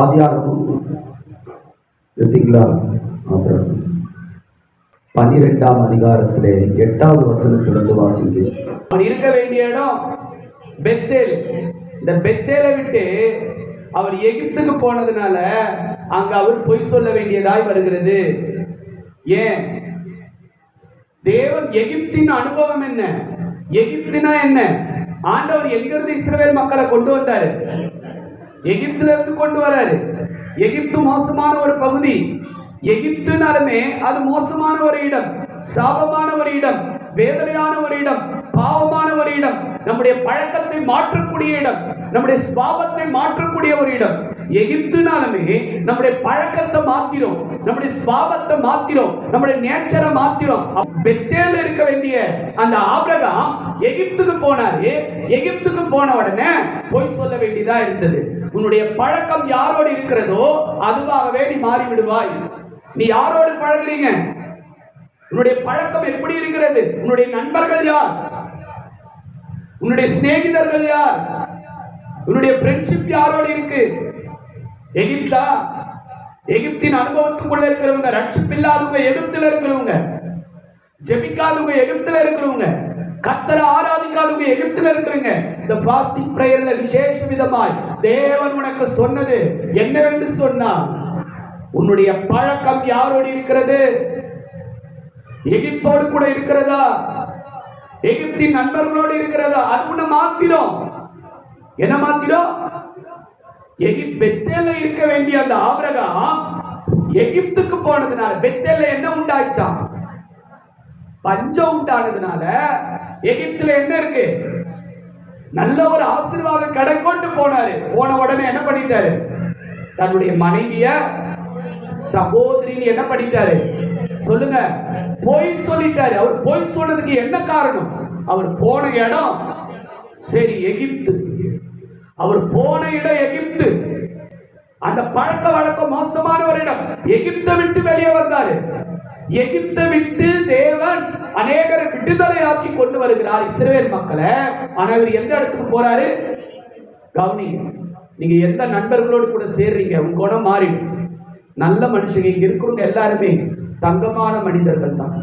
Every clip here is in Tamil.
ஆதியாகமும் எடுத்தீங்களா? அப்புறம் பன்னிரெண்டாம் அதிகாரத்திலே எட்டாவது வசனத்திலிருந்து வாசிங்க. அவன் இருக்க வேண்டிய இடம் பெத்தேல். இந்த பெத்தேலை விட்டு அவர் எகிப்துக்கு போனதுனால அங்க அவர் பொய் சொல்ல வேண்டியதாய் வருகிறது. ஏன்? தேவன் எகிப்தின் அனுபவம் என்ன? எகிப்தினா என்ன? ஆண்டவர் எங்கிருந்து இஸ்ரவேல் மக்களை கொண்டு வந்தாரு? எகிப்துல இருந்து கொண்டு வராரு. எகிப்து மோசமான ஒரு பகுதி. எகிப்துனாலுமே அது மோசமான ஒரு இடம். சாபமான ஒரு இடம். வேதனையான ஒரு இடம். பாவமான ஒரு இடம். நம்முடைய பழக்கத்தை மாற்றக்கூடிய இடம். நம்முடைய சுவாபத்தை மாற்றக்கூடிய ஒரு இடம். எகிப்துனாலுமே நம்முடைய பழக்கத்தை மாத்திரும். நம்முடைய சுவாபத்தை மாத்திரும். நம்முடைய நேச்சரை மாத்திரும். பெத்தேல இருக்க வேண்டிய அந்த ஆபிரகாம் எகிப்துக்கு போனாரு. எகிப்துக்கு போன உடனே போய் சொல்ல வேண்டியதா இருந்தது. உன்னுடைய பழக்கம் யாரோடு இருக்கிறதோ அதுவாகவே நீ மாறி விடுவாய் நீ யாரோடு பழகுறீங்க? உன்னுடைய பழக்கம் எப்படி இருக்கிறது? உன்னுடைய நண்பர்கள் யார்? உன்னுடைய சிநேகிதர்கள் யார்? உன்னுடைய ஃப்ரெண்ட்ஷிப் யாரோடு இருக்கு? எகிப்தா? எகிப்தின் அனுபவத்துக்குள்ள இருக்கிறவங்க ரட்சிப்பு இல்லாதவங்க எகிப்தில் இருக்கிறவங்க ஜெபிக்காதவங்க எகிப்தில் இருக்கிறவங்க. கத்தரை ஆராதிக்காதவங்க எகிப்தில் இருக்கிறீங்க. இந்த ஃபாஸ்டிங் பிரேயர்ல விசேஷ விதமாய் தேவன் உனக்கு சொன்னது என்னவென்று சொன்னார் உன்னுடைய பழக்கம் யாரோடு இருக்கிறது? எகிப்தோடு கூட இருக்கிறதா? எகிப்தின் நண்பர்களோடு இருக்கிறதா? அது உன்னை மாத்திரும். என்ன மாத்திரும்? எகிப்த் பெத்தேல இருக்க வேண்டிய அந்த ஆபிரகாம் எகிப்துக்கு போனதுனால பெத்தேல என்ன உண்டாச்சான் பஞ்சம் உண்டானதுனால எகிப்துல என்ன இருக்கு? நல்ல ஒரு ஆசீர்வாதம் கடை போனாரு. போன உடனே என்ன பண்ணிட்டாரு? தன்னுடைய மனைவிய சகோதரின்னு என்ன பண்ணிட்டாரு? சொல்லுங்க. பொய் சொல்லிட்டாரு. அவர் பொய் சொன்னதுக்கு என்ன காரணம்? அவர் போன இடம் சரி எகிப்து. அவர் போன இடம் எகிப்து. அந்த பழக்க வழக்கம் மோசமான ஒரு இடம். எகிப்தை விட்டு வெளியே வந்தாரு. எகிப்தை விட்டு தேவன் அநேகரை விடுதலையாக்கி கொண்டு வருகிறார் இஸ்ரேல் மக்களை. ஆனா இவர் எந்த இடத்துக்கு போறாரு? கவனிங்க. நீங்க எந்த நண்பர்களோடு கூட சேர்றீங்க? உங்க குணம் மாறிடும். நல்ல மனுஷங்க இங்க இருக்கிறவங்க எல்லாருமே தங்கமான மனிதர்கள் தான்.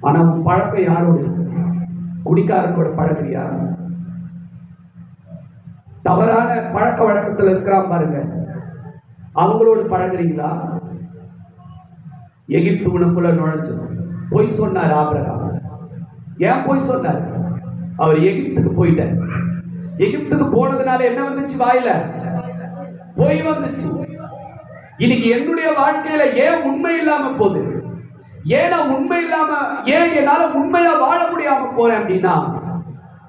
ஆனா உன் பழக்கம் யாரோடு இருக்கு? கூட பழகிறியா தவறான பழக்க வழக்கத்தில் இருக்கிறான் பாருங்க. அவங்களோடு பழகுறீங்களா? எகிப்து உனக்குள்ள நுழைஞ்சு பொய் சொன்னார் ஆபிரகாம். ஏன் பொய் சொன்னார்? அவர் எகிப்துக்கு போயிட்டார். எகிப்துக்கு போனதுனால என்ன வந்துச்சு வாயில? பொய் வந்துச்சு. இன்னைக்கு என்னுடைய வாழ்க்கையில ஏன் உண்மை இல்லாம போகுது? ஏன் நான் உண்மை இல்லாம ஏன் என்னால உண்மையா வாழ முடியாம போறேன் அப்படின்னா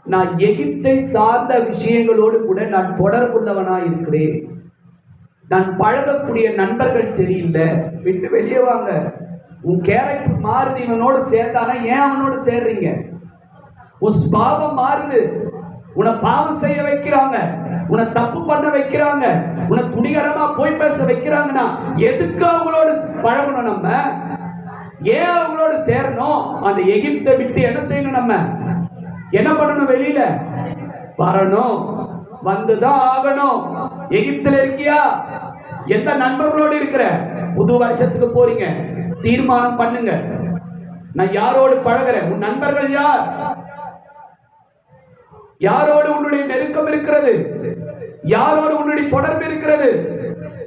நான் எகிப்தை சார்ந்த விஷயங்களோடு கூட நான் தொடர்புள்ளவனா இருக்கிறேன். நான் பழகக்கூடிய நண்பர்கள் சரியில்லை. விட்டு வெளியே வாங்க. உன் கேரக்டர் மாறுது இவனோடு சேர்ந்தானா? ஏன் அவனோடு சேர்றீங்க? உன் பாவம் மாறுது. உன்னை பாவம் செய்ய வைக்கிறாங்க. உன்னை தப்பு பண்ண வைக்கிறாங்க. உன்னை துணிகரமா போய் பேச வைக்கிறாங்கன்னா எதுக்கு அவங்களோட பழகணும் நம்ம? ஏன் அவங்களோட சேரணும்? அந்த எகிப்தை விட்டு என்ன செய்யணும் நம்ம? என்ன பண்ணணும் வெளியில? வரணும். வந்துதான் ஆகணும் எகிப்துல இருக்கியா? எந்த நண்பர்களோடு இருக்கிற? புது வருஷத்துக்கு போறீங்க. தீர்மானம் பண்ணுங்க. நான் யாரோடு பழகுறேன்? உன் நண்பர்கள் யார்? யாரோடு உன்னுடைய நெருக்கம் இருக்கிறது? யாரோடு உன்னுடைய தொடர்பு இருக்கிறது?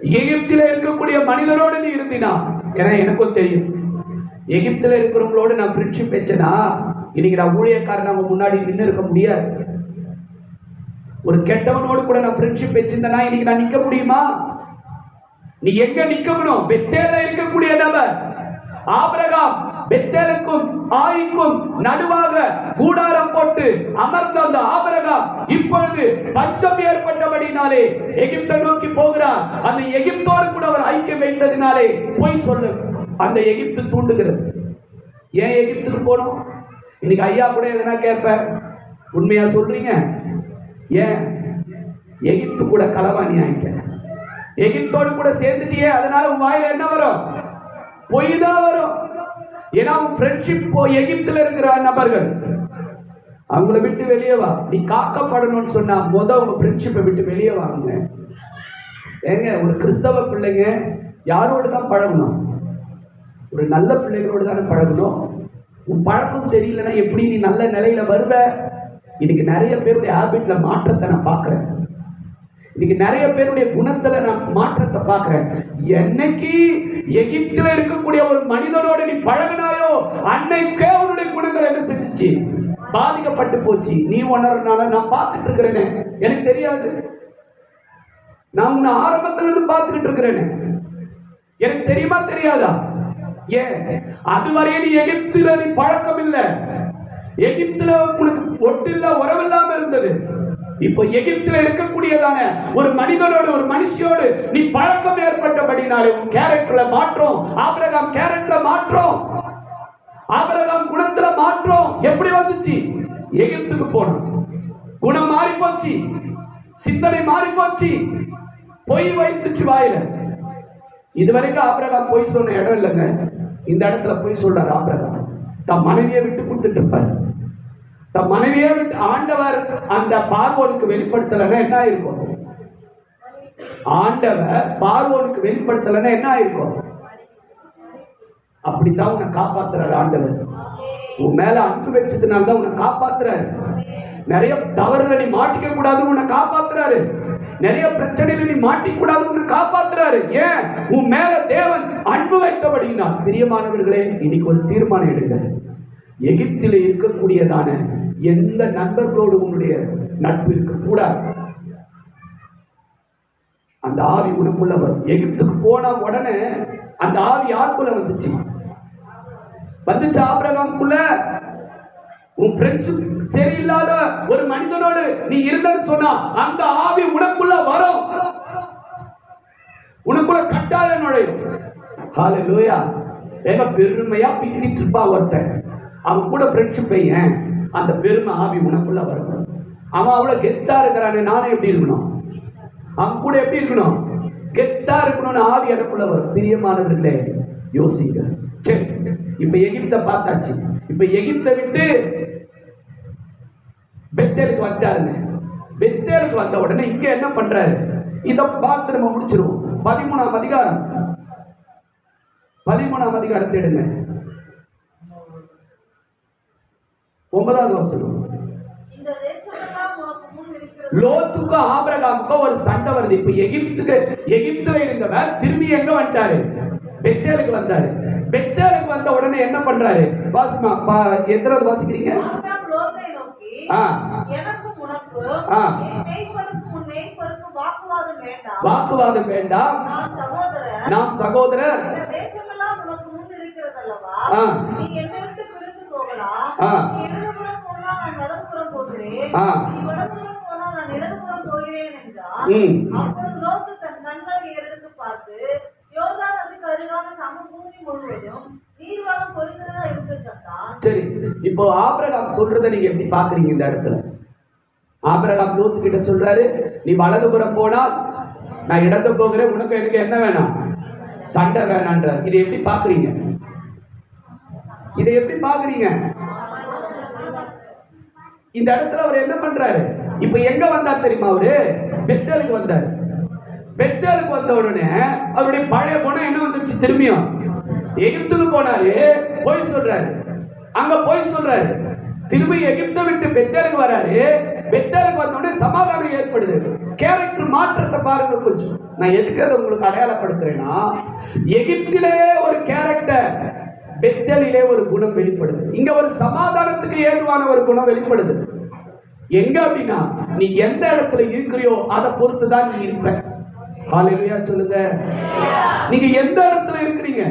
எகிப்தில இருக்கக்கூடிய மனிதரோடு நீ இருந்தினா? ஏன்னா எனக்கும் தெரியும். எகிப்தில இருக்கிறவங்களோட நான் ஃப்ரெண்ட்ஷிப் வச்சேனா? இன்னைக்கு நான் ஊழியக்காரன் அவங்க முன்னாடி நின்று இருக்க முடியாது. ஒரு கெட்டவனோடு கூட நான் ஃப்ரெண்ட்ஷிப் வச்சிருந்தேனா இன்னைக்கு நான் நிக்க முடியுமா? நீ எங்க நிக்கணும்? பெத்தேல இருக்கக்கூடிய நபர். ஆபரகாம் பெத்தேலுக்கும் ஆய்க்கும் நடுவாக கூடாரம் போட்டு அமர்ந்த அந்த ஆபரகாம் இப்பொழுது பஞ்சம் ஏற்பட்டபடினாலே எகிப்தை நோக்கி போகிறார். அந்த எகிப்தோடு கூட அவர் ஐக்கியம் வைத்ததினாலே போய் சொல்லு. அந்த எகிப்து தூண்டுகிறது. ஏன் எகிப்துக்கு போனோம்? இன்னைக்கு ஐயா கூட எதனா கேட்பேன் உண்மையா சொல்றீங்க? ஏன்? எகிப்து கூட களவாணி ஆயிட்ட. எகிப்தோடு கூட சேர்ந்துட்டியே அதனால உன் வாயில என்ன வரும்? பொய் தான் வரும். ஏன்னா உன் ஃப்ரெண்ட்ஷிப் எகிப்துல இருக்கிற நபர்கள். அவங்கள விட்டு வெளியே வா. நீ காக்கப்படணும்னு சொன்னா முத உங்க ஃப்ரெண்ட்ஷிப்பை விட்டு வெளியே வாங்க. ஏங்க ஒரு கிறிஸ்தவ பிள்ளைங்க யாரோடு தான் பழகணும்? ஒரு நல்ல பிள்ளைகளோடு தானே பழகணும்? உன் பழக்கம் சரியில்லைன்னா எப்படி நீ நல்ல நிலையில வருவ? இன்னைக்கு நிறைய பேருடைய ஹேபிட்ல மாற்றத்தை நான் பார்க்குறேன். இன்னைக்கு நிறைய பேருடைய குணத்துல நான் மாற்றத்தை பார்க்கிறேன். என்னைக்கு எகிப்துல இருக்கக்கூடிய ஒரு மனிதனோட நீ பழகினாயோ அன்னைக்கே அவனுடைய குணங்கள் என்ன செஞ்சிச்சு? பாதிக்கப்பட்டு போச்சு. நீ உணர்றதுனால நான் பார்த்துட்டு இருக்கிறேனே. எனக்கு தெரியாது. நான் உன்னை ஆரம்பத்துல இருந்து பார்த்துக்கிட்டு இருக்கிறேனே. எனக்கு தெரியுமா தெரியாதா? ஏன்? அதுவரையே நீ எகிப்துல நீ பழக்கம் இல்லை. எகிப்துல உனக்கு ஒட்டில்ல உறவில்லாம இருந்தது. இப்போ எகிப்துல இருக்கக்கூடியதான ஒரு மனிதனோடு ஒரு மனுஷியோடு நீ பழக்கம் ஏற்பட்டபடினாலே உன் கேரக்டர்ல மாற்றம். ஆபிரகாம் கேரக்டர்ல மாற்றம். ஆபிரகாம் குணத்துல மாற்றம். எப்படி வந்துச்சு? எகிப்துக்கு போனோம். குணம் மாறி போச்சு சிந்தனை மாறி போச்சு பொய் வைத்துச்சு வாயில. இதுவரைக்கும் ஆபிரகாம் பொய் சொன்ன இடம் இல்லைங்க. இந்த இடத்துல பொய் சொல்றாரு ஆபிரகாம். தன் மனைவியை விட்டு கொடுத்துட்டு இருப்பாரு தம் மனைவியை விட்டு ஆண்டவர் அந்த பார்வோனுக்கு வெளிப்படுத்தலைன்னா என்ன ஆயிருக்கும்? ஆண்டவர் பார்வோனுக்கு வெளிப்படுத்தலைன்னா என்ன ஆயிருக்கும்? அப்படித்தான் உன்னை காப்பாத்துறாரு ஆண்டவர். உன் மேல அன்பு வச்சதுனால தான் உன்னை காப்பாத்துறாரு. நிறைய தவறுல நீ மாட்டிக்க கூடாது உன்னை காப்பாத்துறாரு. நிறைய பிரச்சனையில நீ மாட்டிக்கூடாதுன்னு கூடாது உன்னை காப்பாத்துறாரு. ஏன்? உன் மேல தேவன் அன்பு வைத்தபடினா. பிரியமானவர்களே இன்னைக்கு ஒரு தீர்மானம் எடுங்க. எகிப்தில் இருக்கக்கூடியதான எந்த நண்பர்களோடு உன்னுடைய நட்பு இருக்கக்கூடாது? அந்த ஆவி உனக்குள்ள வரும் எகிப்துக்கு போன உடனே அந்த ஆவி யாருக்குள்ள வந்துச்சு? வந்துச்சு ஆபிரகாம்குள்ள உன் ஃப்ரெண்ட்ஷிப் சரியில்லாத ஒரு மனிதனோடு நீ இருந்தன்னு சொன்னா அந்த ஆவி உனக்குள்ள வரும். உனக்குள்ள கட்டாய நுழையும். லோயா ஏக பெருமையா பித்திட்டு இருப்பா ஒருத்தன். அவன் கூட ஃப்ரெண்ட்ஷிப் பையன். அந்த பெருமை ஆவி உனக்குள்ள வரும். அவன் அவ்வளவு கெத்தா இருக்கிறானே நானே எப்படி இருக்கணும்? அவன் கூட எப்படி இருக்கணும்? கெத்தா இருக்கணும்னு ஆவி எனக்குள்ள வரும். பிரியமானவர்களே யோசிங்க. சரி இப்ப எகிப்த பார்த்தாச்சு. இப்ப எகிப்தை விட்டு பெத்தேலுக்கு வந்துட்டாருங்க. பெத்தேலுக்கு வந்த உடனே இங்க என்ன பண்றாரு? இத பார்த்து நம்ம முடிச்சிருவோம். பதிமூணாம் அதிகாரம். பதிமூணாம் அதிகாரத்தை எடுங்க. ஒன்பதாவது வசனம். லோத்துக்கும் ஆபிரகாமுக்கும் ஒரு சண்டை வருது. இப்ப எகிப்துக்கு எகிப்துல இருந்தவர் திரும்பி எங்க வந்துட்டாரு? பெத்தேலுக்கு வந்தாரு. பெத்தேலுக்கு வந்த உடனே என்ன பண்றாரு? வாசிமா எத்தனாவது வாசிக்கிறீங்க? ஆபிரகாம் லோத்தை நோக்கி ஆ. எனக்கும் உனக்கும் ஆ. என் மேய்ப்பருக்கும் உன் மேய்ப்பருக்கும் வாக்குவாதம் வேண்டாம் வாக்குவாதம் வேண்டாம் நான் சகோதரர் நாம் சகோதரர் இந்த தேசமெல்லாம் உனக்கு முன் இருக்கிறது அல்லவா ஆ. நீ என்னை விட்டு பிரிந்து போகலாம் ஆ. நீ இடதுபுறம் போனால் நான் வலதுபுறம் போகிறேன் ஆ. நீ வலதுபுறம் போனால் நான் இடதுபுறம் போகிறேன் என்றார் ம். அப்பொழுது லோத்து தன் கண்களை ஏறெடுத்து பார்த்து யோர்தான் அதுக்கு அருகான சமபூமி முழுவதும் நீர்வளம் பொருந்ததா இருந்து கண்டான் சரி இப்போ ஆபிரகாம் சொல்றதை நீங்க எப்படி பாக்குறீங்க இந்த இடத்துல? ஆபிரகாம் லோத்து கிட்ட சொல்றாரு நீ வலதுபுறம் போனால் நான் இடது போகிறேன் உனக்கு எனக்கு என்ன வேணாம்? சண்டை வேணான்றார் இதை எப்படி பாக்குறீங்க இதை எப்படி பாக்குறீங்க இந்த இடத்துல அவர் என்ன பண்றாரு? இப்ப எங்க வந்தார் தெரியுமா அவரு? பெத்தலுக்கு வந்தார். பெத்தலுக்கு வந்த உடனே அவருடைய பழைய குணம் என்ன வந்துருச்சு திரும்பியும் எகிப்துக்கு போனாரு போய் சொல்றாரு அங்க போய் சொல்றாரு. திரும்பி எகிப்தை விட்டு பெத்தேலுக்கு வராரு. பெத்தேலுக்கு வந்த உடனே சமாதானம் ஏற்படுது. கேரக்டர் மாற்றத்தை பாருங்க கொஞ்சம். நான் எதுக்கு அதை உங்களுக்கு அடையாளப்படுத்துறேன்னா எகிப்திலே ஒரு கேரக்டர் பெத்தலிலே ஒரு குணம் வெளிப்படுது. இங்க ஒரு சமாதானத்துக்கு ஏதுவான ஒரு குணம் வெளிப்படுது. எங்க அப்படின்னா நீ எந்த இடத்துல இருக்கிறியோ அதை பொறுத்து தான் நீ இருப்ப. ஹalleluya சொல்லுங்க. நீங்க எந்த இடத்துல இருக்கிறீங்க?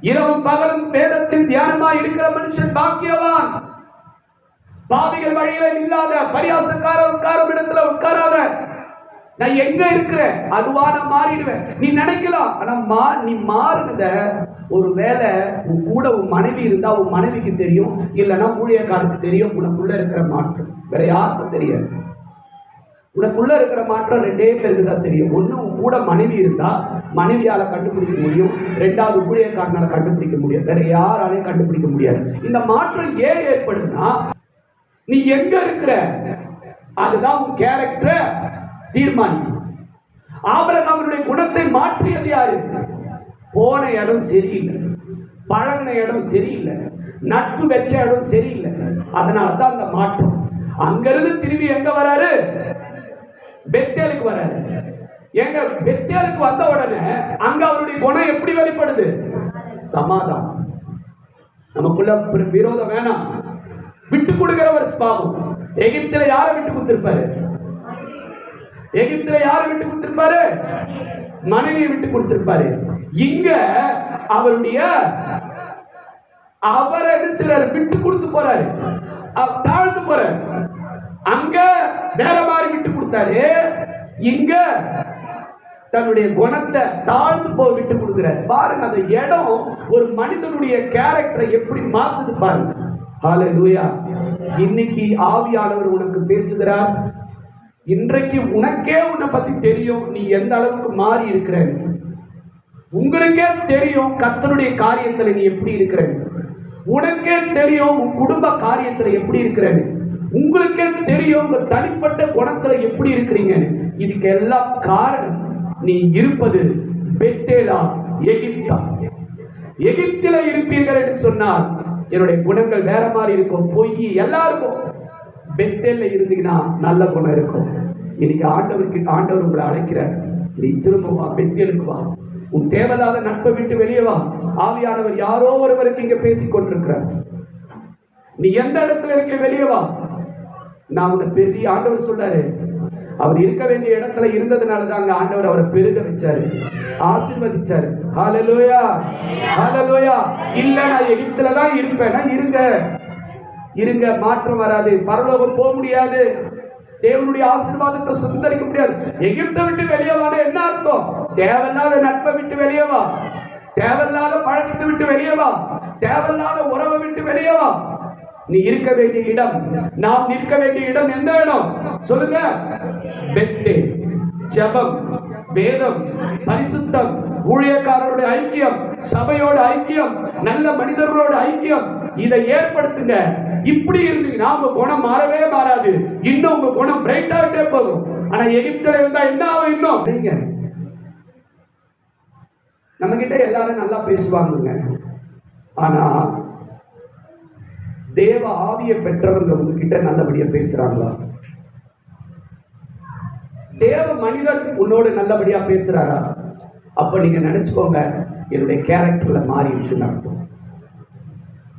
இரவும் பகலும் வேதத்தில் தியானமா இருக்கிற மனுஷன் பாக்கியவான். பாவிகள் வழியில இல்லாத பரியாசக்கார உட்காரும் இடத்துல உட்காராத நான் எங்க இருக்கிறேன்? அதுவா நான் மாறிடுவேன். நீ நினைக்கலாம் ஆனா மா நீ மாறுனத. ஒரு வேலை உன் கூட உன் மனைவி இருந்தா உன் மனைவிக்கு தெரியும் இல்லைன்னா ஊழியக்காரனுக்கு தெரியும் உனக்குள்ள இருக்கிற மாற்றம். வேற யாருக்கும் தெரியாது. உனக்குள்ள இருக்கிற மாற்றம் ரெண்டே பேருக்கு தான் தெரியும் ஒன்று கூட மனைவி இருந்தா மனைவியால கண்டுபிடிக்க முடியும். ரெண்டாவது ஊழியக்காரனால கண்டுபிடிக்க முடியும் வேற யாராலையும் கண்டுபிடிக்க முடியாது. இந்த மாற்றம் ஏன் ஏற்படுதுன்னா நீ எங்க இருக்கிற? அதுதான் உன் கேரக்டரை தீர்மானிக்கும். ஆபரகாமனுடைய குணத்தை மாற்றியது யாரு? போன இடம் சரியில்லை. பழகின இடம் சரியில்லை. நட்பு வச்ச இடம் சரியில்லை. அதனால தான் அந்த மாற்றம். அங்கிருந்து திரும்பி எங்க வராரு? பெத்தேலுக்கு வராரு. எங்க பெத்தேலுக்கு வந்த உடனே அங்க அவருடைய குணம் எப்படி வெளிப்படுது? சமாதானம். நமக்குள்ள விரோதம் வேணாம். விட்டு கொடுக்கிற ஒரு ஸ்பாவம் எகிப்துல யார விட்டு கொடுத்திருப்பாரு? எகிப்துல யார விட்டு கொடுத்திருப்பாரு? மனைவியை விட்டு கொடுத்திருப்பாரு. இங்க அவருடைய அவரை சிலர் விட்டு கொடுத்து போறாரு. தாழ்ந்து போறாரு. அங்க வேற கொடுத்தாரு. இங்க தன்னுடைய குணத்தை தாழ்ந்து போய் விட்டு கொடுக்கிறார். பாருங்க அந்த இடம் ஒரு மனிதனுடைய கேரக்டரை எப்படி மாத்துது பாருங்க. ஹalleluya இன்னைக்கு ஆவியானவர் உனக்கு பேசுகிறார். இன்றைக்கு உனக்கே உன்னை பத்தி தெரியும். நீ எந்த அளவுக்கு மாறி இருக்கிற? உங்களுக்கே தெரியும் கத்தனுடைய காரியத்துல நீ எப்படி இருக்கிற. உனக்கே தெரியும் உன் குடும்ப காரியத்துல எப்படி இருக்கிற. உங்களுக்கே தெரியும் உங்க தனிப்பட்ட குணத்துல எப்படி இருக்கிறீங்க? இதுக்கு எல்லாம் காரணம் நீ இருப்பது பெத்தேலா எகிப்தா. எகிப்தில இருப்பீர்கள் என்று சொன்னால் என்னுடைய குணங்கள் வேற மாதிரி இருக்கும் பொய் எல்லாருக்கும். பெத்தேல்ல இருந்தீங்கன்னா நல்ல குணம் இருக்கும். இன்னைக்கு ஆண்டவருக்கு ஆண்டவர் உங்களை அழைக்கிறார். நீ திரும்ப வா பெத்தேலுக்கு வா. உன் தேவையில்லாத நட்பை விட்டு வெளியே வா. ஆவியானவர் யாரோ ஒருவருக்கு இங்க பேசிக் கொண்டிருக்கிறார் நீ எந்த இடத்துல இருக்க வெளியே வா. நான் உன்னை பெரிய ஆண்டவர் சொல்றாரு அவர் இருக்க வேண்டிய இடத்துல இருந்ததுனால தான் அங்க ஆண்டவர் அவரை பெருக வச்சாரு. ஆசிர்வதிச்சாரு. ஹாலலோயா ஹாலலோயா இல்ல நான் எகிப்துல தான் இருப்பேன். இருங்க. இருங்க மாற்றம் வராது. பரலோகம் போக முடியாது. தேவனுடைய ஆசீர்வாதத்தை சுந்தரிக்க முடியாது. எகிப்தை விட்டு வெளியே வாட என்ன அர்த்தம்? தேவையில்லாத நட்பை விட்டு வெளியே வா. தேவையில்லாத பழக்கத்தை விட்டு வெளியே வா. தேவையில்லாத உறவை விட்டு வெளியே வா. நீ இருக்க வேண்டிய இடம் நாம் நிற்க வேண்டிய இடம் எந்த இடம்? சொல்லுங்க. பெத்தே ஜெபம் வேதம் பரிசுத்தம் ஊழியக்காரரோட ஐக்கியம் சபையோட ஐக்கியம் நல்ல மனிதர்களோட ஐக்கியம். இதை ஏற்படுத்துங்க. இப்படி இருந்தீங்கன்னா உங்க குணம் மாறவே மாறாது. இன்னும் உங்க குணம் பிரைட் ஆகிட்டே போகும். ஆனா எகிப்துல இருந்தா என்ன ஆகும் இன்னும்? நீங்க. நம்ம கிட்ட எல்லாரும் நல்லா பேசுவாங்கங்க. ஆனா தேவ ஆவியை பெற்றவங்க உங்ககிட்ட நல்லபடியா பேசுறாங்களா? தேவ மனிதன் உன்னோடு நல்லபடியா பேசுறாரா? அப்ப நீங்க நினைச்சுக்கோங்க என்னுடைய கேரக்டர்ல மாறி இருக்குன்னு அர்த்தம்.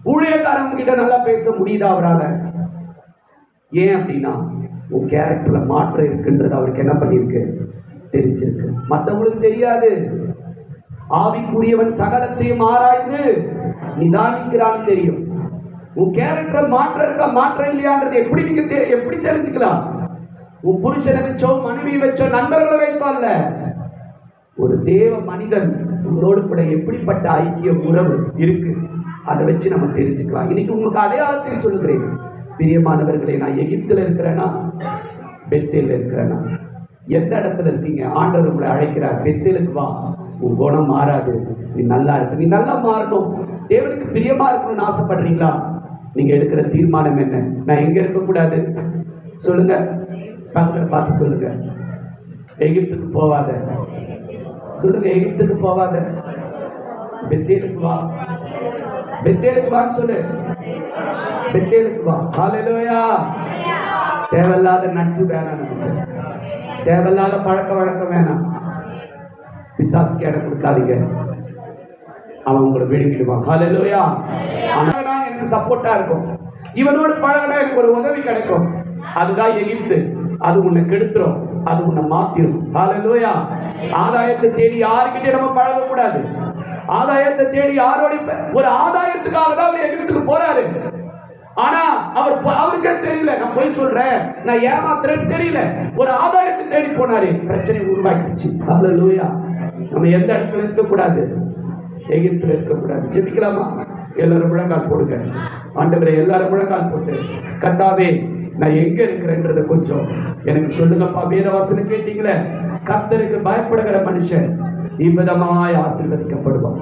ஊழியக்காரங்க கிட்ட நல்லா பேச முடியுதா அவரால? ஏன் அப்படின்னா உன் கேரக்டர்ல மாற்றம் இருக்குன்றது அவருக்கு என்ன பண்ணியிருக்கு? தெரிஞ்சிருக்கு. மற்றவங்களுக்கு தெரியாது. ஆவிக்குரியவன் சகலத்தையும் ஆராய்ந்து நிதானிக்கிறான்னு தெரியும். உன் கேரக்டர் மாற்றம் இருக்கா மாற்றம் இல்லையான்றது எப்படி நீங்க தெ- எப்படி தெரிஞ்சுக்கலாம்? உன் புருஷனை வச்சோ மனைவி வச்சோ நண்பர்களை வைப்பான்ல ஒரு தேவ மனிதன் உங்களோடு கூட எப்படிப்பட்ட ஐக்கிய உறவு இருக்கு அதை வச்சு நம்ம தெரிஞ்சுக்கலாம். இன்னைக்கு உங்களுக்கு அடையாளத்தை சொல்கிறேன். பிரியமானவர்களே நான் எகிப்தில் இருக்கிறேன்னா பெத்தேல இருக்கிறேன்னா எந்த இடத்துல இருக்கீங்க? ஆண்டவர் உங்களை அழைக்கிறார். பெத்தேலுக்கு வா. உன் குணம் மாறாது. நீ நல்லா இருக்கு. நீ நல்லா மாறணும். தேவனுக்கு பிரியமா இருக்கணும்னு ஆசைப்படுறீங்களா? நீங்க எடுக்கிற தீர்மானம் என்ன? நான் எங்க இருக்கக்கூடாது. சொல்லுங்க. பக்கத்தில் பார்த்து சொல்லுங்க. எகிப்துக்கு போவாத. சொல்லுங்க எகிப்துக்கு போவாத. பெத்தேலுக்கு வா. பெத்தேலுக்கு வான்னு சொல்லு. பெத்தேலுக்கு வா. ஹalleluya. தேவையில்லாத நட்பு வேணாம் தேவையில்லாத பழக்க வழக்கம் வேணாம். பிசாசுக்கு இடம் கொடுக்காதீங்க. அவன் உங்களை விழுங்கிடுவான். ஹalleluya. ஆனா எனக்கு சப்போர்ட்டா இருக்கும். இவனோட பழகினா எனக்கு ஒரு உதவி கிடைக்கும். அதுதான் எகிப்து. அது உன்னை கெடுத்துரும். அது உன்னை மாத்திரும். ஹalleluya ஆதாயத்தை தேடி யாருக்கிட்டே நம்ம பழக கூடாது ஆதாயத்தை தேடி யாரோட ஒரு ஆதாயத்துக்காக தான் அவர் எகிப்துக்கு போறாரு. ஆனா அவர் அவருக்கே தெரியல. நான் போய் சொல்றேன். நான் ஏமாத்துறேன்னு தெரியல. ஒரு ஆதாயத்தை தேடி போனாரு. பிரச்சனை உருவாக்கிடுச்சு. ஹalleluya நம்ம எந்த இடத்துல இருக்கக்கூடாது? எகிப்துல இருக்கக்கூடாது. ஜெபிக்கலாமா? எல்லாரும் முழங்கால் போடுங்க. ஆண்டவரை எல்லாரும் முழங்கால் போட்டு கத்தாவே நான் எங்க இருக்கிறேன்றத கொஞ்சம் எனக்கு சொல்லுங்கப்பா. வேதவாசனை கேட்டீங்களே கத்தருக்கு பயப்படுகிற மனுஷன் இவ்விதமாய் ஆசீர்வதிக்கப்படுவான்.